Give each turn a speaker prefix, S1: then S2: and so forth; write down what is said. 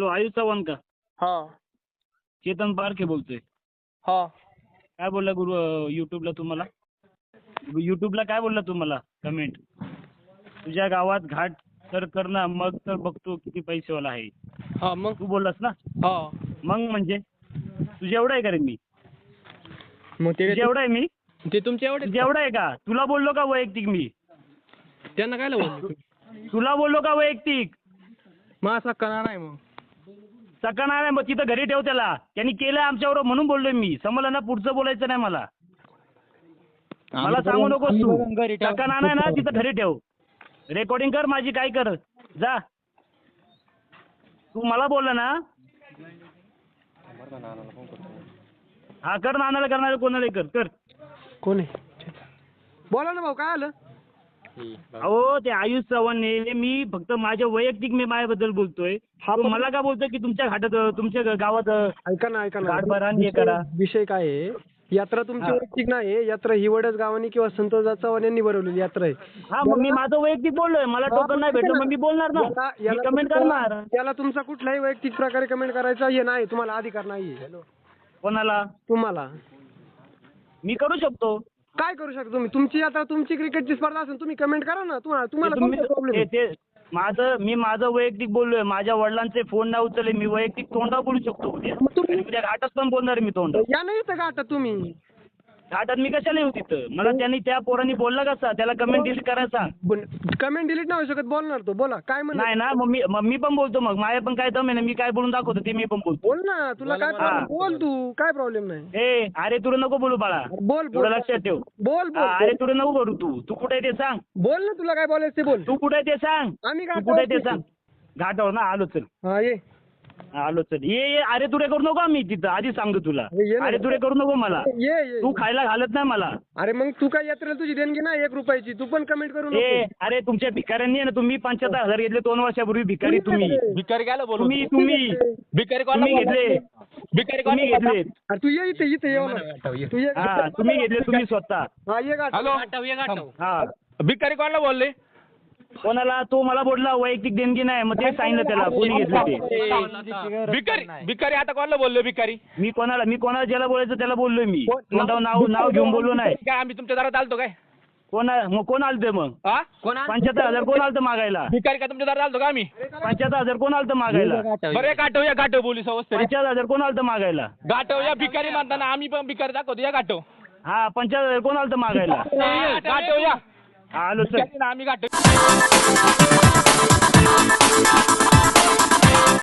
S1: Hello Ayush Chavan का?
S2: हा.
S1: चेतन पारखे बोलतोय.
S2: हा.
S1: काय बोलला गुरु युट्यूबला तुम्हाला? युट्यूबला काय बोलला तुम्हाला? कमेंट तुझ्या गावात घाट तर कर ना मग तर बघतो किती पैसेवाला आहे.
S2: हा मग?
S1: तू बोललास ना?
S2: हा.
S1: मग म्हणजे? तुझ्या एवढा आहे का रे मी?
S2: मग ते
S1: तुझ्या एवढा आहे मी?
S2: ते तुमचे एवढे
S1: तुझ्या एवढा आहे का? तुला बोललो का वैयक्तिक मी?
S2: त्यांना काय बोलतो
S1: तुला बोललो का वैयक्तिक?
S2: मग असा करा नाही मग.
S1: सकाळ नाही मग तिथं घरी ठेव त्याला. त्यांनी केलं आमच्यावर म्हणून बोललोय मी. समजलं ना पुढचं बोलायचं नाही मला. मला सांगू नकोस तू. सकाळ नाही ना तिथं घरी ठेव. रेकॉर्डिंग कर माझी काय कर. जा. तू मला बोलला ना. हा कर नानाला करणार कोणाला कर. कर.
S2: कोण आहे? बोला ना भाऊ काय आलं?
S1: अहो ते आयुष चव्हाणने मी फक्त माझ्या वैयक्तिक मी माझ्याबद्दल बोलतोय.
S2: हा,
S1: तो
S2: पण-
S1: मला काय बोलतोय की तुमच्या घाटात तुमच्या गावात
S2: ऐका ना ऐका ना.
S1: आणि हे
S2: विषय-
S1: करा.
S2: विषय काय आहे? यात्रा तुमची
S1: हा.
S2: वैयक्तिक नाही आहे यात्रा हिवडच गावाने किंवा संतोष चव्हाण यांनी भरवलेली यात्रा आहे.
S1: हा मग मी माझं वैयक्तिक बोललोय. मला
S2: हा,
S1: टोकन नाही भेटलं मग मी बोलणार ना.
S2: याला-
S1: मी
S2: याला
S1: कमेंट
S2: तुमचा-
S1: करणार.
S2: याला तुमचा कुठलाही वैयक्तिक प्रकारे कमेंट करायचा हे नाही. तुम्हाला अधिकार नाही
S1: कोणाला?
S2: तुम्हाला.
S1: मी करू शकतो.
S2: काय करू शकता तुम्ही? तुमची आता तुमची क्रिकेटची स्पर्धा असेल तुम्ही कमेंट करा ना. तुम्हाला तुम्हाला
S1: तुम्ही
S2: कोणता
S1: ते- ते माझं मी माझं वैयक्तिक बोललोय. माझ्या वडिलांचे फोन नाही उचलले. मी वैयक्तिक तोंडा बोलू शकतो. उद्या
S2: मग तुम्ही-
S1: आणि उद्या घाटात पण बोलणार मी तोंड.
S2: या नाही इथं का आता तुम्ही.
S1: घाटात मी कशाला येऊ तिथं? मला त्यांनी त्या पोरांनी बोलला कसा? त्याला कमेंट डिलीट करायला सांग.
S2: कमेंट डिलीट नाही होऊ शकत बोलणार तो. बोला काय म्हणा
S1: नाही ना मग मी मग मी पण बोलतो मग. माझ्या पण काय दम आहे ना मी काय बोलून दाखवतो ते मी पण बोलतो.
S2: बोल ना तुला काय
S1: बोला.
S2: problem? बोल. तू काय प्रॉब्लेम नाही?
S1: ए अरे तुला नको बोलू बाळा.
S2: बोल बोल.
S1: लक्षात ठेव.
S2: बोल
S1: हा, अरे
S2: बोल.
S1: तुला नको करू तू. तू कुठे आहे ते सांग.
S2: बोल ना तुला काय बोलायचं ते बोल.
S1: तू कुठे आहे ते सांग.
S2: आम्ही
S1: तू कुठे आहे ते सांग. घाटावर ना आलो चल.
S2: हा ये.
S1: आलो चल. ये ये अरे तुरे करू नको मी तिथं. आधी सांगतो तुला.
S2: ये ना.
S1: अरे तुरे करू नको मला.
S2: ये ये
S1: तू खायला घालत नाही मला.
S2: अरे मग तू काय यात्रेला तुझी देणगी नाही एक रुपयाची? तू पण कमेंट करू
S1: ए
S2: नको.
S1: अरे तुमच्या भिकाऱ्यांनी आहे ना तुम्ही पंच्याहत्तर हजार घेतले दोन वर्षापूर्वी भिकारी तुम्ही
S3: भिकारी काय बोलू
S1: तुम्ही तुम्ही.
S3: भिकारी कोणाला
S1: तुम्ही? घेतले.
S3: भिकारी
S1: तुम्ही
S3: कोणाला
S1: घेतले
S2: अरे तू ये इथे इथे ये ना. तू ये.
S1: हा तुम्ही घेतले तुम्ही स्वतः.
S2: हा ये गाठ
S3: हॅलो.
S1: हा.
S3: भिकारी कोणाला बोलले.
S1: कोणाला तो मला बोलला वैयक्तिक देणगी नाही मग ते सांगितलं त्याला कोणी घेतलं ते.
S3: भिकारी भिकारी आता कोणाला बोललो भिकारी?
S1: मी कोणाला मी कोणाला ज्याला बोलायचं त्याला बोललोय मी. नाव नाव घेऊन बोललो नाही.
S3: काय आम्ही तुमच्या दारात आलतो काय?
S1: कोणा मग कोण आलतं मग?
S3: हा
S1: पंच्याहत्तर हजार कोण आलतं मागायला?
S3: भिकारी का तुमच्या दारात आलतो का आम्ही?
S1: पंच्याहत्तर हजार कोण आलतं मागायला?
S3: बरं गाठव या गाठव बोली सवस्त
S1: पंच्याहत्तर हजार कोण आलतं मागायला?
S3: गाठव या भिकारी म्हणताना आम्ही पण भिकारी दाखवतो. या गाठव.
S1: हा पंच्याहत्तर हजार कोण आलतं मागायला?
S3: गाठव या
S1: आलो सर
S3: आम्ही गाठ